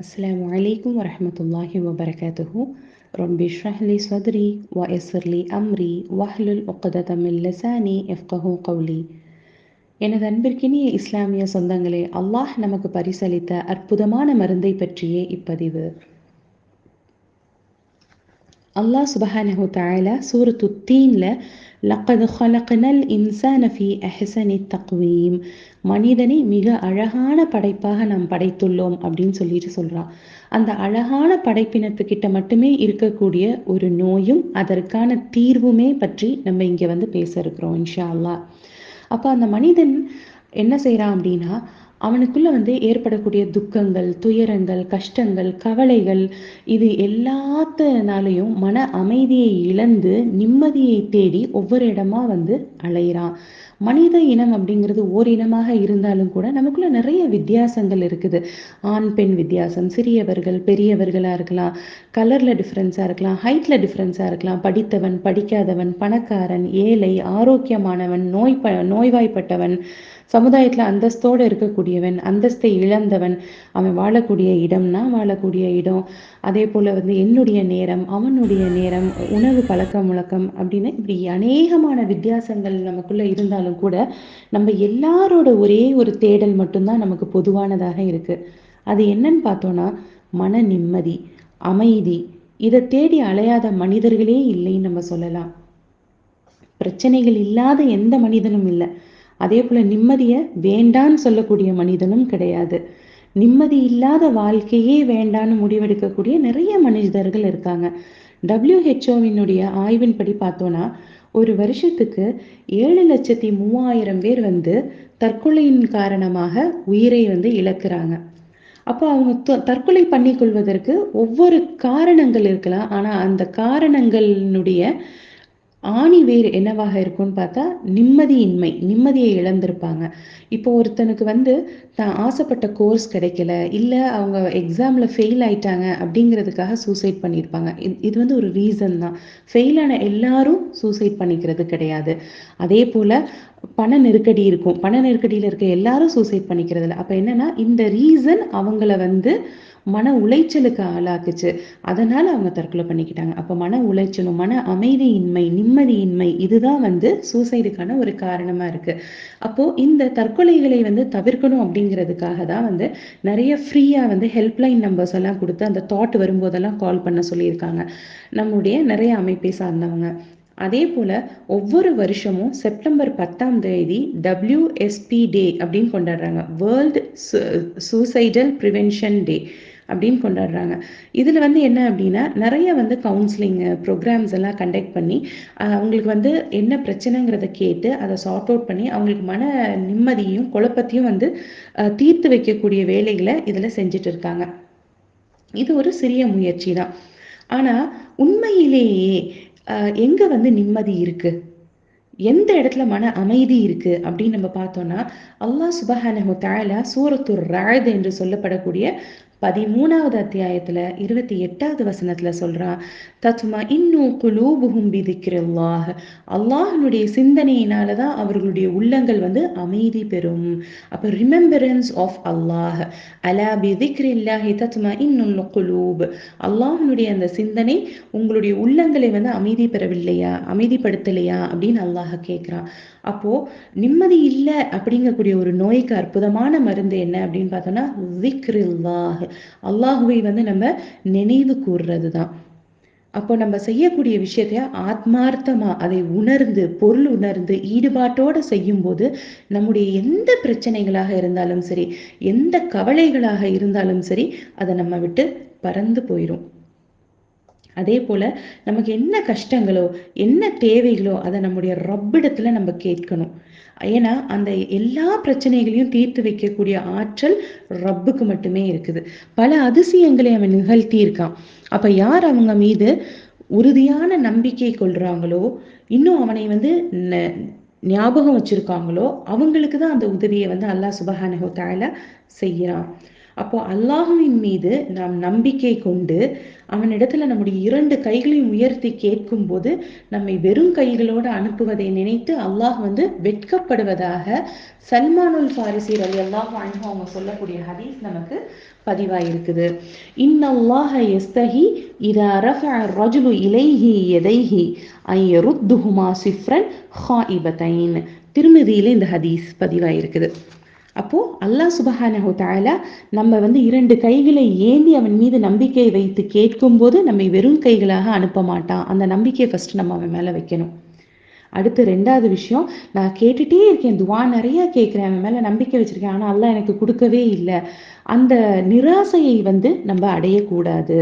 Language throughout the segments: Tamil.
அஸ்லாம் வலைக்கம் வரமத்துல்லாஹி வபரகாத்துஹு ரொம்பி ஷ்ரஹ்லி சதுரி வ எஸ்வர்லி அம்ரி வஹ்லுல் ஒக்கதமில் லசானி எஃப்கஹு கவுலி எனது அன்பிற்கினிய இஸ்லாமிய சொந்தங்களே அல்லாஹ் நமக்கு பரிசளித்த அற்புதமான மருந்தை பற்றியே இப்பதிவு. அல்லாஹ் சுபஹானஹு தாயில சூரத்து தீன்ல லக்கது ஹலக்னல் இன்சான ஃபி அஹசனி தக்வீம் மனிதனை மிக அழகான படைப்பாக நாம் படைத்துள்ளோம் அப்படின்னு சொல்லிட்டு சொல்றான் அந்த அழகான படைப்பினத்துக்கிட்ட மட்டுமே இருக்கக்கூடிய ஒரு நோயும் அதற்கான தீர்வுமே பற்றி நம்ம இங்க வந்து பேச இருக்கிறோம் இன்ஷா அல்லாஹ். அப்போ அந்த மனிதன் என்ன செய்கிறான் அப்படின்னா அவனுக்குள்ள வந்து ஏற்படக்கூடிய துக்கங்கள் துயரங்கள் கஷ்டங்கள் கவலைகள் இது எல்லாத்தினாலையும் மன அமைதியை இழந்து நிம்மதியை தேடி ஒவ்வொரு இடமா வந்து அலையிறான். மனித இனம் அப்படிங்கிறது ஓர் இனமாக இருந்தாலும் கூட நமக்குள்ள நிறைய வித்தியாசங்கள் இருக்குது. ஆண் பெண் வித்தியாசம் சிறியவர்கள் பெரியவர்களாக இருக்கலாம் கலரில் டிஃப்ரென்ஸாக இருக்கலாம் ஹைட்டில் டிஃப்ரென்ஸாக இருக்கலாம். படித்தவன் படிக்காதவன் பணக்காரன் ஏழை ஆரோக்கியமானவன் நோய் ப நோய்வாய்ப்பட்டவன் சமுதாயத்தில் அந்தஸ்தோடு இருக்கக்கூடியவன் அந்தஸ்தை இழந்தவன் அவன் வாழக்கூடிய இடம்னா வாழக்கூடிய இடம் அதே போல் வந்து என்னுடைய நேரம் அவனுடைய நேரம் உணவு பழக்க முழக்கம் அப்படின்னு இப்படி அநேகமான வித்தியாசங்கள் நமக்குள்ள இருந்தாலும் கூட நம்ம எல்லாரோட ஒரே ஒரு தேடல் மட்டும்தான் நமக்கு பொதுவானதாக இருக்கு. அது என்னன்னு பார்த்தோம்னா மன நிம்மதி அமைதி. இதை தேடி அலையாத மனிதர்களே இல்லைன்னு நம்ம சொல்லலாம். பிரச்சனைகள் இல்லாத எந்த மனிதனும் இல்லை. அதே போல நிம்மதியை வேண்டான்னு சொல்லக்கூடிய மனிதனும் கிடையாது. நிம்மதி இல்லாத வாழ்க்கையே வேண்டான்னு முடிவெடுக்கக்கூடிய நிறைய மனிதர்கள் இருக்காங்க. டபிள்யூஹெச்ஓவினுடைய ஆய்வின்படி பார்த்தோன்னா ஒரு வருஷத்துக்கு ஏழு லட்சத்தி மூவாயிரம் பேர் வந்து தற்கொலையின் காரணமாக உயிரை வந்து இழக்கிறாங்க. அப்போ அவங்க தற்கொலை பண்ணிக்கொள்வதற்கு ஒவ்வொரு காரணங்கள் இருக்கலாம். ஆனால் அந்த காரணங்களினுடைய ஆணி வேறு என்னவாக இருக்கும்னு பார்த்தா நிம்மதியின்மை நிம்மதியை இழந்திருப்பாங்க. இப்போ ஒருத்தனுக்கு வந்து தான் ஆசைப்பட்ட கோர்ஸ் கிடைக்கல இல்லை அவங்க எக்ஸாமில் ஃபெயில் ஆயிட்டாங்க அப்படிங்கிறதுக்காக சூசைட் பண்ணியிருப்பாங்க. இது வந்து ஒரு ரீசன் தான். ஃபெயிலான எல்லாரும் சூசைட் பண்ணிக்கிறது கிடையாது. அதே போல் பண நெருக்கடி இருக்கும். பண நெருக்கடியில் இருக்க எல்லாரும் சூசைட் பண்ணிக்கிறது இல்லை. அப்போ என்னன்னா இந்த ரீசன் அவங்கள வந்து மன உளைச்சலுக்கு ஆளாக்குச்சு. அதனால அவங்க தற்கொலை பண்ணிக்கிட்டாங்க. அப்போ மன உளைச்சலும் மன அமைதியின்மை நிம்மதியின்மை இதுதான் வந்து சூசைடுக்கான ஒரு காரணமா இருக்கு. அப்போ இந்த தற்கொலைகளை வந்து தவிர்க்கணும் அப்படிங்கிறதுக்காக தான் வந்து நிறைய ஃப்ரீயா வந்து ஹெல்ப்லைன் நம்பர்ஸ் எல்லாம் கொடுத்து அந்த தாட் வரும்போதெல்லாம் கால் பண்ண சொல்லியிருக்காங்க. நம்முடைய நிறைய அமைப்பை சார்ந்தவங்க. அதே போல ஒவ்வொரு வருஷமும் செப்டம்பர் பத்தாம் தேதி டபிள்யூஎஸ்பி டே அப்படின்னு கொண்டாடுறாங்க. வேர்ல்டு சூசைடல் ப்ரிவென்ஷன் டே அப்படின்னு கொண்டாடுறாங்க. இதில் வந்து என்ன அப்படின்னா நிறைய வந்து கவுன்சிலிங் ப்ரோக்ராம்ஸ் எல்லாம் கண்டக்ட் பண்ணி அவங்களுக்கு வந்து என்ன பிரச்சனைங்கிறத கேட்டு அதை சார்ட் அவுட் பண்ணி அவங்களுக்கு மன நிம்மதியும் குழப்பத்தையும் வந்து தீர்த்து வைக்கக்கூடிய வேலைகளை இதில் செஞ்சுட்டு இருக்காங்க. இது ஒரு சிறிய முயற்சி தான். ஆனால் உண்மையிலேயே எங்கே வந்து நிம்மதி இருக்கு? எந்த இடத்துல மன அமைதி இருக்கு அப்படின்னு நம்ம பார்த்தோம்னா அல்லாஹ் சுபஹானஹு தாலா சூரத்துர் ராயது என்று சொல்லப்படக்கூடிய பதிமூணாவது அத்தியாயத்துல இருபத்தி எட்டாவது வசனத்துல சொல்றா தத்மா இன்னும் குலூபுகும் பிதிக்கிறல்லாஹ் அல்லாஹனுடைய சிந்தனையினால தான் அவர்களுடைய உள்ளங்கள் வந்து அமைதி பெறும். அப்ப ரிமெம்பரன்ஸ் ஆஃப் அல்லாஹ் அலா பிதிக்ரில்லாஹி தத்மா இன்னும் குலூப். அல்லாஹனுடைய அந்த சிந்தனை உங்களுடைய உள்ளங்களை வந்து அமைதி பெறவில்லையா அமைதிப்படுத்தலையா அப்படின்னு அல்லாஹ் கேட்கிறான். அப்போ நிம்மதி இல்லை அப்படிங்கக்கூடிய ஒரு நோய்க்கு அற்புதமான மருந்து என்ன அப்படின்னு பார்த்தோம்னா விக்ரில்லாஹ் அல்லாஹுவை வந்து நம்ம நினைவு கூறுறது தான் அப்போ நம்ம செய்யக்கூடிய விஷயத்தை ஆத்மார்த்தமா அதை உணர்ந்து பொருள் உணர்ந்து ஈடுபாட்டோட செய்யும் போது நம்முடைய எந்த பிரச்சனைகளாக இருந்தாலும் சரி எந்த கவலைகளாக இருந்தாலும் சரி அதை நம்ம விட்டு பறந்து போயிடும் அதே போல நமக்கு என்ன கஷ்டங்களோ என்ன தேவைகளோ அதை நம்முடைய ரப்பிடத்துல நம்ம கேட்கணும். ஏன்னா அந்த எல்லா பிரச்சனைகளையும் தீர்த்து வைக்கக்கூடிய ஆற்றல் ரப்புக்கு மட்டுமே இருக்குது. பல அதிசயங்களை அவன் நிகழ்த்தி இருக்கான் அப்ப யார் அவங்க மீது உறுதியான நம்பிக்கை கொள்றாங்களோ இன்னும் அவனை வந்து ஞாபகம் வச்சிருக்காங்களோ அவங்களுக்கு தான் அந்த உதவியை வந்து அல்லாஹ் சுபஹானஹோ தாலா செய்கிறான். அப்போ அல்லாஹுவின் மீது நாம் நம்பிக்கை கொண்டு அவனிடத்துல நம்முடைய இரண்டு கைகளையும் உயர்த்தி கேட்கும் போது நம்மை வெறும் கைகளோடு அனுப்புவதை நினைத்து அல்லாஹ் வந்து வெட்கப்படுவதாக சல்மானுல் ஃபாரிசி அலி அல்லாஹ் அவங்க சொல்லக்கூடிய ஹதீஸ் நமக்கு பதிவாயிருக்குது. இன்னல்லாஹ எஸ்தஹி இதா ரஃபஅ ரஜுலு இலைஹி எதைஹி ஐ சிஃப்ரன் ஹா ஹாயிபத்தைன் திருமதியில இந்த ஹதீஸ் பதிவாயிருக்குது. அப்போ அல்லாஹ் சுபஹானஹு தஆலா நம்ம வந்து இரண்டு கைகளை ஏந்தி அவன் மீது நம்பிக்கை வைத்து கேட்கும்போது நம்மை வெறும் கைகளாக அனுப்ப மாட்டான். அந்த நம்பிக்கையை ஃபர்ஸ்ட் நம்ம அவன் மேல வைக்கணும். அடுத்து ரெண்டாவது விஷயம் நான் கேட்டுட்டே இருக்கேன் துவா நிறைய கேட்குறேன் அவன் மேல நம்பிக்கை வச்சிருக்கேன் ஆனால் அல்லாஹ் எனக்கு கொடுக்கவே இல்லை. அந்த நிராசையை வந்து நம்ம அடையக்கூடாது.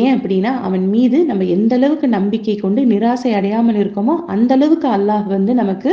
ஏன் அப்படின்னா அவன் மீது நம்ம எந்த அளவுக்கு நம்பிக்கை கொண்டு நிராசை அடையாமல் இருக்கோமோ அந்த அளவுக்கு அல்லாஹ் வந்து நமக்கு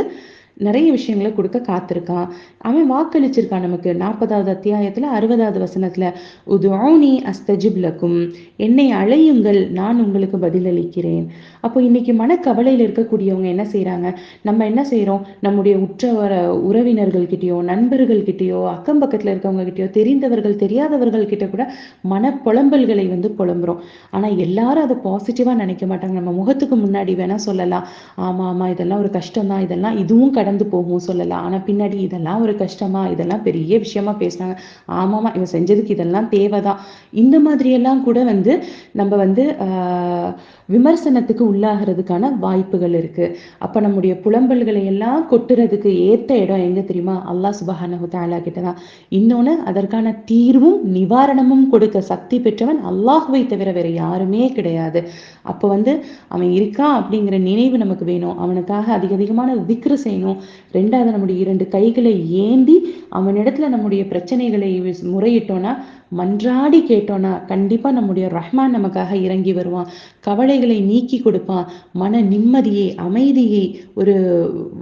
நிறைய விஷயங்களை கொடுக்க காத்திருக்கான். அவன் வாக்களிச்சிருக்கான் நமக்கு. நாற்பதாவது அத்தியாயத்துல அறுபதாவது வசனத்துல உதுனி அஸ்தஜிப் என்னை அழையுங்கள் நான் உங்களுக்கு பதிலளிக்கிறேன். அப்போ இன்னைக்கு மனக்கவலையில் இருக்கக்கூடியவங்க என்ன செய்யறாங்க நம்ம என்ன செய்யறோம் நம்முடைய உற்றவர உறவினர்கள் கிட்டயோ நண்பர்கள் கிட்டயோ அக்கம் பக்கத்துல இருக்கவங்க கிட்டயோ தெரிந்தவர்கள் தெரியாதவர்கள் கிட்ட கூட மன புலம்பல்களை வந்து புலம்புறோம். ஆனா எல்லாரும் அதை பாசிட்டிவா நினைக்க மாட்டாங்க. நம்ம முகத்துக்கு முன்னாடி வேணா சொல்லலாம். ஆமா ஆமா இதெல்லாம் ஒரு கஷ்டம் தான் இதெல்லாம் இதுவும் கடந்து போகும் சொல்லலாம். ஆனா பின்னாடி இதெல்லாம் ஒரு கஷ்டமா இதெல்லாம் பெரிய விஷயமா பேசுனாங்க ஆமாமா இவன் செஞ்சதுக்கு இதெல்லாம் தேவைதான். இந்த மாதிரி எல்லாம் கூட வந்து நம்ம வந்து ஆஹ் விமர்சனத்துக்கு உள்ளாகிறதுக்கான வாய்ப்புகள் இருக்கு. அப்ப நம்முடைய புலம்பல்களை எல்லாம் கொட்டுறதுக்கு ஏத்த இடம் எங்க தெரியுமா? அல்லாஹ் சுபஹானஹு தாலா கிட்ட தான் இன்னொன்னு அதற்கான தீர்வும் நிவாரணமும் கொடுக்க சக்தி பெற்றவன் அல்லாஹுவை தவிர வேற யாருமே கிடையாது. அப்ப வந்து அவன் இருக்கான் அப்படிங்கிற நினைவு நமக்கு வேணும். அவனுக்காக அதிக அதிகமான திக்ரு செய்யணும். ரெண்டாவது நம்முடைய இரண்டு கைகளை ஏந்தி அவனிடத்துல நம்முடைய பிரச்சனைகளை முறையிட்டோம்னா மன்றாடி கேட்டோம்னா கண்டிப்பா நம்முடைய ரஹ்மான் நமக்காக இறங்கி வருவான். கவலைகளை நீக்கி கொடுப்பான். மன நிம்மதியை அமைதியை ஒரு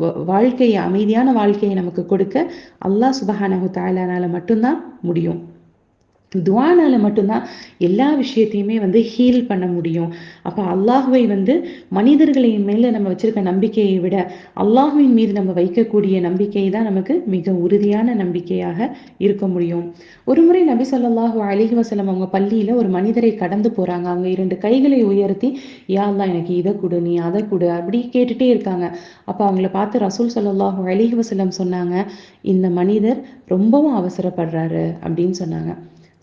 வ- வாழ்க்கையை அமைதியான வாழ்க்கையை நமக்கு கொடுக்க அல்லாஹ் சுபஹானஹு தஆலானால மட்டும்தான் முடியும். துவானால் மட்டும்தான் எல்லா விஷயத்தையுமே வந்து ஹீல் பண்ண முடியும். அப்போ அல்லாஹுவை வந்து மனிதர்களின் மேலே நம்ம வச்சிருக்க நம்பிக்கையை விட அல்லாஹுவின் மீது நம்ம வைக்கக்கூடிய நம்பிக்கை தான் நமக்கு மிக உறுதியான நம்பிக்கையாக இருக்க முடியும். ஒரு முறை நபி சொல்லாஹு அலிஹி வசலம் அவங்க பள்ளியில் ஒரு மனிதரை கடந்து போகிறாங்க அவங்க இரண்டு கைகளை உயர்த்தி யா எனக்கு இதை கொடு நீ அதை கொடு அப்படி கேட்டுட்டே இருக்காங்க. அப்போ அவங்கள பார்த்து ரசூல் சொல்லாஹு அலிஹி வசலம் சொன்னாங்க இந்த மனிதர் ரொம்பவும் அவசரப்படுறாரு அப்படின்னு சொன்னாங்க.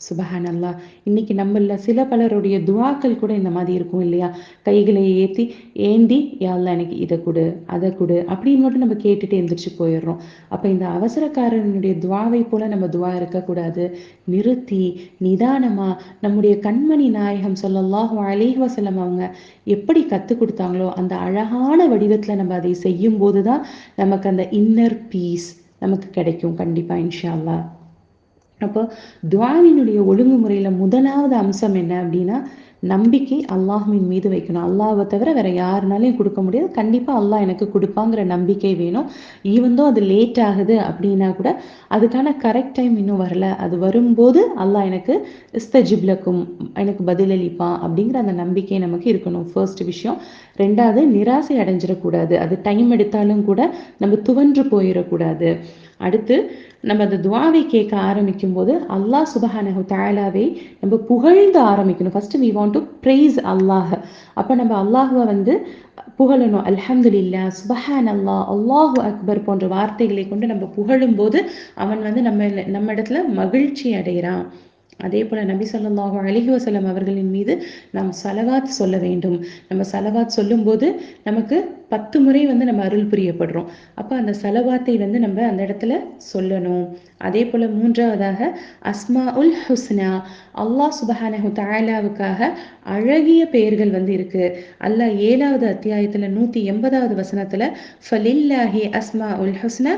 சுபஹான் அல்லாஹ் இன்னைக்கு நம்மள சில பலருடைய துவாக்கள் கூட இந்த மாதிரி இருக்கும் இல்லையா? கைகளை ஏற்றி ஏந்தி யாழ்ல எனக்கு இதை கொடு அதை கொடு அப்படின்னு மட்டும் நம்ம கேட்டுட்டு எந்திரிச்சு போயிடுறோம். அப்போ இந்த அவசரக்காரனுடைய துவாவை போல நம்ம துவா இருக்கக்கூடாது. நிறுத்தி நிதானமா நம்முடைய கண்மணி நாயகம் ஸல்லல்லாஹு அலைஹி அவங்க எப்படி கற்றுக் கொடுத்தாங்களோ அந்த அழகான வடிவத்தில் நம்ம அதை செய்யும் போது தான் நமக்கு அந்த இன்னர் பீஸ் நமக்கு கிடைக்கும் கண்டிப்பாக இன்ஷா அல்லாஹ். அப்போ துவாவினுடைய ஒழுங்குமுறையில முதலாவது அம்சம் என்ன அப்படின்னா நம்பிக்கை அல்லாஹ்வின் மீது வைக்கணும். அல்லாவை தவிர வேற யாருனாலையும் கொடுக்க முடியாது. கண்டிப்பா அல்லாஹ் எனக்கு கொடுப்பாங்கிற நம்பிக்கை வேணும். ஈவந்தோ அது லேட் ஆகுது அப்படின்னா கூட அதுக்கான கரெக்ட் டைம் இன்னும் வரல. அது வரும்போது அல்லாஹ் எனக்கு இஸ்தஜிப்லக்கும் எனக்கு பதிலளிப்பான் அப்படிங்கிற அந்த நம்பிக்கை நமக்கு இருக்கணும். ஃபர்ஸ்ட் விஷயம். ரெண்டாவது நிராசை அடைஞ்சிடக்கூடாது. அது டைம் எடுத்தாலும் கூட நம்ம துவன்று போயிடக்கூடாது. அடுத்து நம்ம அந்த துவாவை கேட்க ஆரம்பிக்கும் போது அல்லாஹ் சுபஹானஹு தஆலாவை நம்ம புகழ்ந்து ஆரம்பிக்கணும். First we want to praise Allah. அப்ப நம்ம அல்லாஹுவை வந்து புகழணும். அல்ஹம்துலில்லாஹ் சுபஹான் அல்லாஹ் அல்லாஹு அக்பர் போன்ற வார்த்தைகளை கொண்டு நம்ம புகழும் போது அவன் வந்து நம்ம நம்ம இடத்துல மகிழ்ச்சி அடைகிறான். அதே போல நபி ஸல்லல்லாஹு அலைஹி வஸல்லம் அவர்களின் மீது நாம் சலவாத் சொல்ல வேண்டும். நம்ம சலவாத் சொல்லும்போது நமக்கு பத்து முறை வந்து நம்ம அருள் புரியப்படுறோம். அப்ப அந்த சலவாத்தை வந்து நம்ம அந்த இடத்துல சொல்லணும். அதே போல மூன்றாவதாக அஸ்மா உல் ஹுஸ்னா. அல்லாஹ் சுபஹானஹு தாலாவுக்காக அழகிய பெயர்கள் வந்து இருக்கு. அல்லாஹ் ஏழாவது அத்தியாயத்துல நூத்தி எண்பதாவது வசனத்துல ஃபலில்லாஹி அஸ்மா உல் ஹுஸ்னா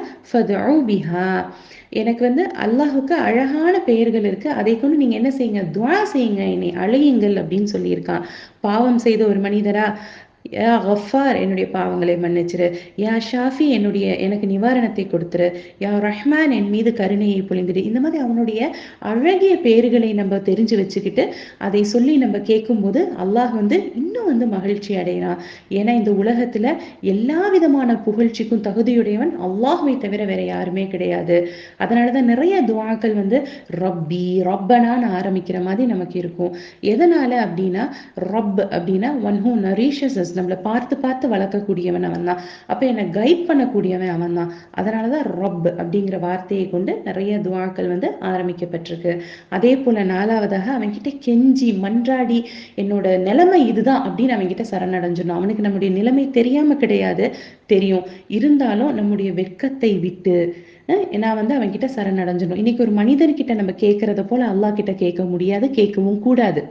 பிஹா. எனக்கு வந்து அல்லாஹுக்கு அழகான பெயர்கள் இருக்கு. அதை கொண்டு நீங்க என்ன செய்யுங்க? துவா செய்யுங்க. என்னை அழையுங்கள் அப்படின்னு சொல்லியிருக்கான். பாவம் செய்த ஒரு மனிதரா? யா கஃபார் என்னுடைய பாவங்களை மன்னிச்சிரு. யா ஷாஃபி என்னுடைய எனக்கு நிவாரணத்தை கொடுத்துரு. யா ரஹ்மான் என் மீது கருணையை பொழிந்துடு. இந்த மாதிரி அவனுடைய அழகிய பேர்களை நம்ம தெரிஞ்சு வச்சுக்கிட்டு அதை சொல்லி நம்ம கேட்கும்போது அல்லாஹ் வந்து இன்னும் வந்து மகிழ்ச்சி அடையலாம் ஏன்னா இந்த உலகத்துல எல்லா விதமான புகழ்ச்சிக்கும் தகுதியுடையவன் அல்லாஹுவை தவிர வேற யாருமே கிடையாது. அதனாலதான் நிறைய துவாக்கள் வந்து ரப்பி ரப்பனான்னு ஆரம்பிக்கிற மாதிரி நமக்கு இருக்கும். எதனால அப்படின்னா ரப் அப்படின்னா ஒன் ஹூ நரீஷஸ் நம்மளை பார்த்து பார்த்து வளர்க்கக்கூடியவன் அவன் தான் அப்ப என்னை கைட் பண்ணக்கூடியவன் அவன் தான் அதனாலதான் ரப் அப்படிங்கிற வார்த்தையை கொண்டு நிறைய துவாக்கள் வந்து ஆரம்பிக்கப்பட்டிருக்கு. அதே போல நாலாவதாக அவன்கிட்ட கெஞ்சி மன்றாடி என்னோட நிலைமை இதுதான் அப்படின்னு அவன்கிட்ட சரணடைஞ்சிடணும். அவனுக்கு நம்முடைய நிலைமை தெரியாம கிடையாது தெரியும். இருந்தாலும் நம்முடைய வெட்கத்தை விட்டு அஹ் நான் வந்து அவன்கிட்ட சரணடைஞ்சிடணும். இன்னைக்கு ஒரு மனிதர்கிட்ட நம்ம கேட்கறத போல அல்லாஹ் கிட்ட கேட்க முடியாது கேட்கவும் கூடாது.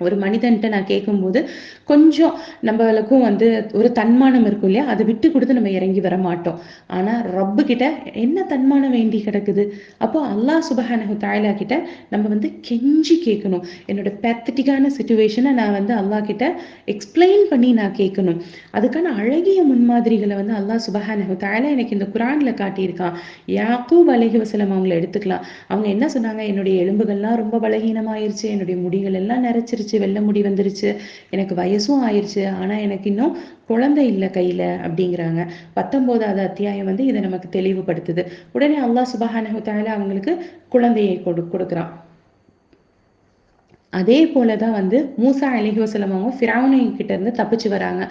ஒரு மனிதன்ட்ட நான் கேட்கும்போது கொஞ்சம் நம்மளுக்கும் வந்து ஒரு தன்மானம் இருக்கும் இல்லையா? அதை விட்டு கொடுத்து நம்ம இறங்கி வர மாட்டோம். ஆனா ரப்பு கிட்ட என்ன தன்மானம் வேண்டி கிடக்குது? அப்போ அல்லாஹ் சுபஹானஹு தாயலா கிட்ட நம்ம வந்து கெஞ்சி கேட்கணும் என்னோட பேத்தட்டிக்கான சுச்சுவேஷனை நான் வந்து அல்லாஹ் கிட்ட எக்ஸ்பிளைன் பண்ணி நான் கேட்கணும் அதுக்கான அழகிய முன்மாதிரிகளை வந்து அல்லாஹ் சுபஹானஹு தாயலா எனக்கு இந்த குரான்ல காட்டியிருக்கான். யாக்கூப் அலைஹி வசலம் அவங்கள எடுத்துக்கலாம். அவங்க என்ன சொன்னாங்க? என்னுடைய எலும்புகள்லாம் ரொம்ப பலகீனமாயிருச்சு. என்னுடைய முடிகள் எல்லாம் நிறைச்சிருச்சு. வந்துருச்சு வெள்ளை முடி வந்துருச்சு எனக்கு வயசும் ஆயிடுச்சு ஆனால் எனக்கு இன்னும் குழந்தை இல்லை கையில் அப்படிங்கிறாங்க. பத்தொம்போதாவது அத்தியாயம் வந்து இதை நமக்கு தெளிவுபடுத்துது. உடனே அல்லாஹ் சுபஹானஹு அவங்களுக்கு குழந்தையை கொடு கொடுக்குறான். அதே போல தான் வந்து மூசா அலிஹி வசலம் அவங்க ஃபிராவுனை கிட்ட இருந்து தப்பிச்சு வராங்க.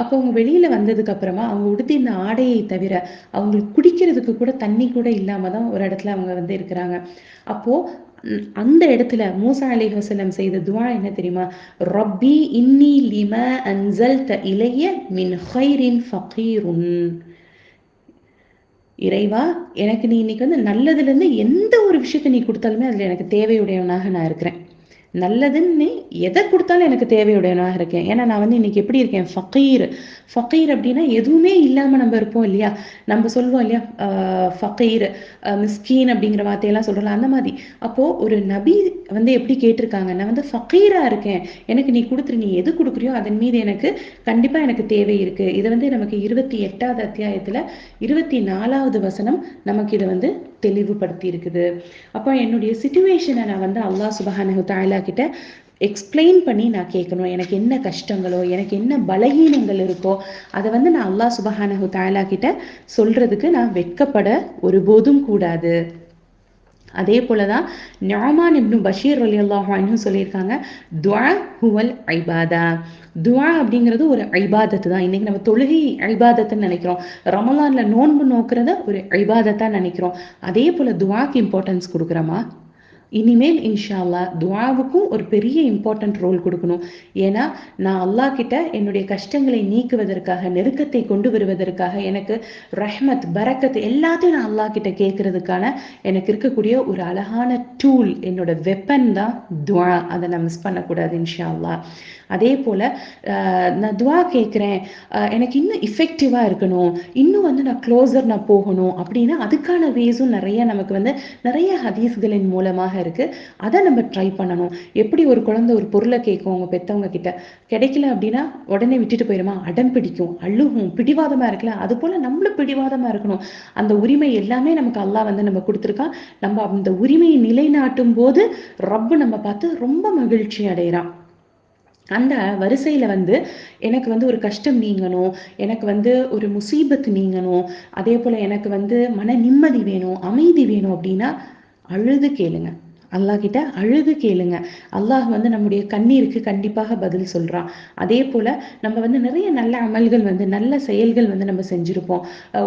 அப்போ அவங்க வெளியில வந்ததுக்கு அப்புறமா அவங்க உடுத்திருந்த ஆடையை தவிர அவங்களுக்கு குடிக்கிறதுக்கு கூட தண்ணி கூட இல்லாம தான் ஒரு இடத்துல அவங்க வந்து இருக்கிறாங்க. அப்போ அந்த இடத்துல மூசா அலி வசல்லம் செய்த துவா என்ன தெரியுமா? ரப்பி இன்னி லிம அன்சல்த இலைய மின் ஹைரின் ஃபகீருன். இறைவா எனக்கு நீ இன்னைக்கு வந்து நல்லதுலேருந்து எந்த ஒரு விஷயத்தை நீ கொடுத்தாலுமே அதில் எனக்கு தேவையுடையவனாக நான் இருக்கிறேன். நல்லதுன்னு எதை கொடுத்தாலும் எனக்கு தேவையுடையவனாக இருக்கேன். ஏன்னா நான் வந்து இன்னைக்கு எப்படி இருக்கேன்? ஃபக்கீர் ஃபக்கீர் அப்படின்னா எதுவுமே இல்லாமல் நம்ம இருப்போம் இல்லையா? நம்ம சொல்லுவோம் இல்லையா? ஃபக்கீர் மிஸ்கீன் அப்படிங்கிற வார்த்தையெல்லாம் சொல்கிறோம் அந்த மாதிரி. அப்போது ஒரு நபி வந்து எப்படி கேட்டிருக்காங்க? நான் வந்து ஃபக்கீராக இருக்கேன். எனக்கு நீ கொடுத்துரு நீ எது கொடுக்குறியோ அதன் மீது எனக்கு கண்டிப்பாக எனக்கு தேவை இருக்குது இதை வந்து நமக்கு இருபத்தி எட்டாவது அத்தியாயத்தில் இருபத்தி நாலாவது வசனம் நமக்கு இதை வந்து தெளிவுபடுத்தி இருக்குது அப்போ என்னுடைய சுச்சுவேஷனை நான் வந்து அல்லாஹ் சுபஹானு தாயிலா கிட்ட எக்ஸ்பிளைன் பண்ணி நான் கேட்கணும். எனக்கு என்ன கஷ்டங்களோ எனக்கு என்ன பலகீனங்கள் இருக்கோ அதை வந்து நான் அல்லாஹ் சுபஹானஹு தஆலா கிட்ட சொல்றதுக்கு நான் வெட்கப்பட ஒருபோதும் கூடாது. அதே போலதான் நியாமான் இப்னு பஷீர் அலி அல்லாஹ் சொல்லியிருக்காங்க துவா ஹுவல் ஐபாதா. துவா அப்படிங்கிறது ஒரு ஐபாதத்து தான். இன்னைக்கு நம்ம தொழுகை ஐபாதத்துன்னு நினைக்கிறோம். ரமலான்ல நோன்பு நோக்கிறத ஒரு ஐபாதத்தா நினைக்கிறோம். அதே போல துவாக்கு இம்பார்ட்டன்ஸ் கொடுக்குறோமா? இனிமேல் இன்ஷா அல்லாஹ் ஒரு பெரிய இம்பார்ட்டன்ட் ரோல் கொடுக்கணும். ஏன்னா நான் அல்லாஹ் கிட்ட என்னுடைய கஷ்டங்களை நீக்குவதற்காக நெருக்கத்தை கொண்டு வருவதற்காக எனக்கு ரஹ்மத் பரக்கத் எல்லாத்தையும் நான் அல்லாஹ் கிட்ட கேட்கறதுக்கான எனக்கு இருக்கக்கூடிய ஒரு அழகான டூல் என்னோட வெப்பன் தான் துவா. அதை நான் மிஸ் பண்ணக்கூடாது இன்ஷா அல்லாஹ் அதே போல ஆஹ் நான் துவா கேட்குறேன் எனக்கு இன்னும் இஃபெக்டிவாக இருக்கணும். இன்னும் வந்து நான் க்ளோஸர் நான் போகணும் அப்படின்னா அதுக்கான வேஸும் நிறைய நமக்கு வந்து நிறைய ஹதீஸ்களின் மூலமாக இருக்கு. அதை நம்ம ட்ரை பண்ணணும். எப்படி ஒரு குழந்தை ஒரு பொருளை கேட்கும் அவங்க பெத்தவங்க கிட்ட? கிடைக்கல அப்படின்னா உடனே விட்டுட்டு போயிருமா? அடம் பிடிக்கும் அழுகும் பிடிவாதமா இருக்குல்ல? அது போல நம்மளும் பிடிவாதமா இருக்கணும். அந்த உரிமை எல்லாமே நமக்கு அல்லாஹ் வந்து நம்ம கொடுத்துருக்கான். நம்ம அந்த உரிமையை நிலைநாட்டும் போது ரப்பு நம்ம பார்த்து ரொம்ப மகிழ்ச்சி அடைகிறான். அந்த வரிசையில வந்து எனக்கு வந்து ஒரு கஷ்டம் நீங்கணும் எனக்கு வந்து ஒரு முசீபத் நீங்கணும் அதே போல எனக்கு வந்து மன நிம்மதி வேணும் அமைதி வேணும் அப்படின்னா அழுது கேளுங்க. அல்லாஹ் கிட்ட அழுது கேளுங்க. அல்லாஹ் வந்து நம்முடைய கண்ணீருக்கு கண்டிப்பாக பதில் சொல்றான். அதே போல நம்ம வந்து நிறைய நல்ல அமல்கள் வந்து நல்ல செயல்கள் வந்து நம்ம செஞ்சுருப்போம்.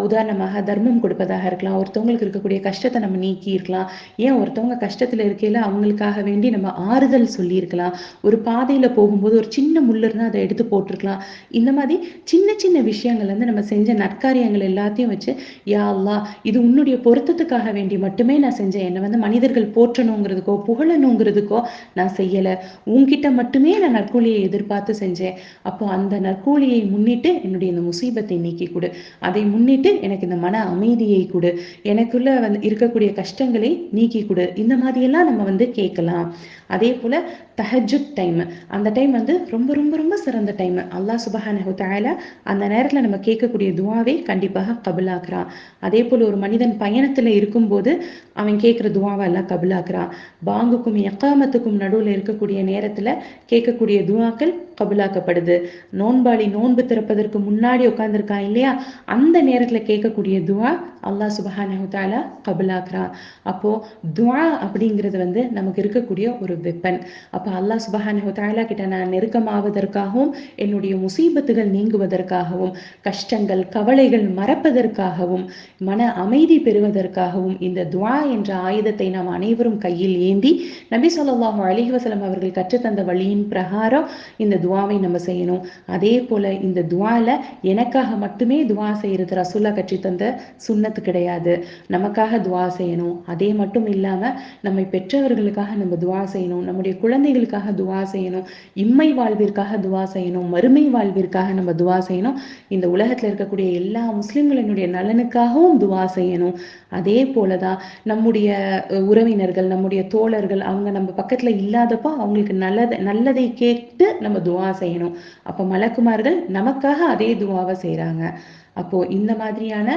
உதாரணமாக தர்மம் கொடுப்பதாக இருக்கலாம் ஒருத்தவங்களுக்கு இருக்கக்கூடிய கஷ்டத்தை நம்ம நீக்கி இருக்கலாம் ஏன் ஒருத்தவங்க கஷ்டத்துல இருக்கையில அவங்களுக்காக வேண்டி நம்ம ஆறுதல் சொல்லியிருக்கலாம்? ஒரு பாதையில போகும்போது ஒரு சின்ன முள்ளு இருந்தால் அதை எடுத்து போட்டிருக்கலாம். இந்த மாதிரி சின்ன சின்ன விஷயங்கள் வந்து நம்ம செஞ்ச நற்காரியங்கள் எல்லாத்தையும் வச்சு யா அல்லாஹ் இது உன்னுடைய பொருத்தத்துக்காக வேண்டி மட்டுமே நான் செஞ்சேன். என்னை வந்து மனிதர்கள் போற்றணுங்கிறது பாராட்டணுங்கிறதுக்கோ புகழணுங்கிறதுக்கோ நான் செய்யலை. உங்ககிட்ட மட்டுமே நான் நற்கூலியை எதிர்பார்த்து செஞ்சேன். அப்போ அந்த நற்கூலியை முன்னிட்டு என்னுடைய இந்த முசீபத்தை நீக்கி கொடு. அதை முன்னிட்டு எனக்கு இந்த மன அமைதியை கொடு. எனக்குள்ள வந்து இருக்கக்கூடிய கஷ்டங்களை நீக்கி கொடு. இந்த மாதிரியெல்லாம் நம்ம வந்து கேட்கலாம். அதே போல தஹஜுத் டைம். அந்த டைம் வந்து ரொம்ப ரொம்ப ரொம்ப சிறந்த டைம். அல்லாஹ் சுபஹானஹு அந்த நேரத்துல நம்ம கேட்கக்கூடிய துவாவை கண்டிப்பாக கபுலாக்குறான். அதே போல ஒரு மனிதன் பயணத்துல இருக்கும்போது அவன் கேட்குற துவாவை எல்லாம் கபுலாக்குறான். பாங்குக்கும் எக்காமத்துக்கும் நடுவில் இருக்கக்கூடிய நேரத்தில் கேட்கக்கூடிய துவாக்கள் கபுலாக்கப்படுது. நோன்பாளி நோன்பு திறப்பதற்கு முன்னாடி உட்காந்துருக்கான் இல்லையா? அந்த நேரத்துல கேட்கக்கூடிய துவா அல்லாஹ் சுபஹானஹு கபுலாக்குறான் அப்போ துவா அப்படிங்கிறது வந்து நமக்கு இருக்கக்கூடிய ஒரு வெப்பன் அப்போ அல்லாஹ் சுபஹானஹு கிட்ட நான் நெருக்கமாவதற்காகவும் என்னுடைய முசீபத்துகள் நீங்குவதற்காகவும் கஷ்டங்கள் கவலைகள் மறப்பதற்காகவும் மன அமைதி பெறுவதற்காகவும் இந்த துவா என்ற ஆயுதத்தை நாம் அனைவரும் கையில் ஏந்தி நபி சொல்லாஹு அலிஹசலம் அவர்கள் கற்றுத்தந்த வழியின் பிரகாரம் இந்த துவாவை நம்ம செய்யணும். அதே போல இந்த துவாவில் எனக்காக மட்டுமே துவா செய்யறது ரசூல்லா கட்சி தந்த சுண்ணத்து கிடையாது. நமக்காக துவா செய்யணும். அதே மட்டும் இல்லாமல் நம்மை பெற்றவர்களுக்காக நம்ம துவா செய்யணும். நம்முடைய குழந்தைகளுக்காக துவா செய்யணும். இம்மை வாழ்விற்காக துவா செய்யணும். மறுமை வாழ்விற்காக நம்ம துவா செய்யணும். இந்த உலகத்துல இருக்கக்கூடிய எல்லா முஸ்லிம்களினுடைய நலனுக்காகவும் துவா செய்யணும். அதே போலதான் நம்முடைய உறவினர்கள் நம்முடைய தோழர்கள் அவங்க நம்ம பக்கத்துல இல்லாதப்போ அவங்களுக்கு நல்லதை நல்லதை கேட்டு நம்ம துவா செய்யணும். அப்போ மலக்குமார்கள் நமக்காக அதே துவாவை செய்கிறாங்க அப்போ இந்த மாதிரியான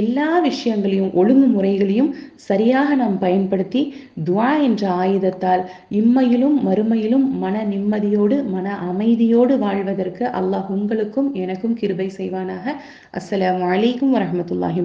எல்லா விஷயங்களையும் ஒழுங்குமுறைகளையும் சரியாக நாம் பயன்படுத்தி துவா என்ற ஆயுதத்தால் இம்மையிலும் மறுமையிலும் மன நிம்மதியோடு மன அமைதியோடு வாழ்வதற்கு அல்லாஹ் உங்களுக்கும் எனக்கும் கிருபை செய்வானாக. அஸ்ஸலாமு வலைக்கும் வரஹ்மத்துல்லாஹி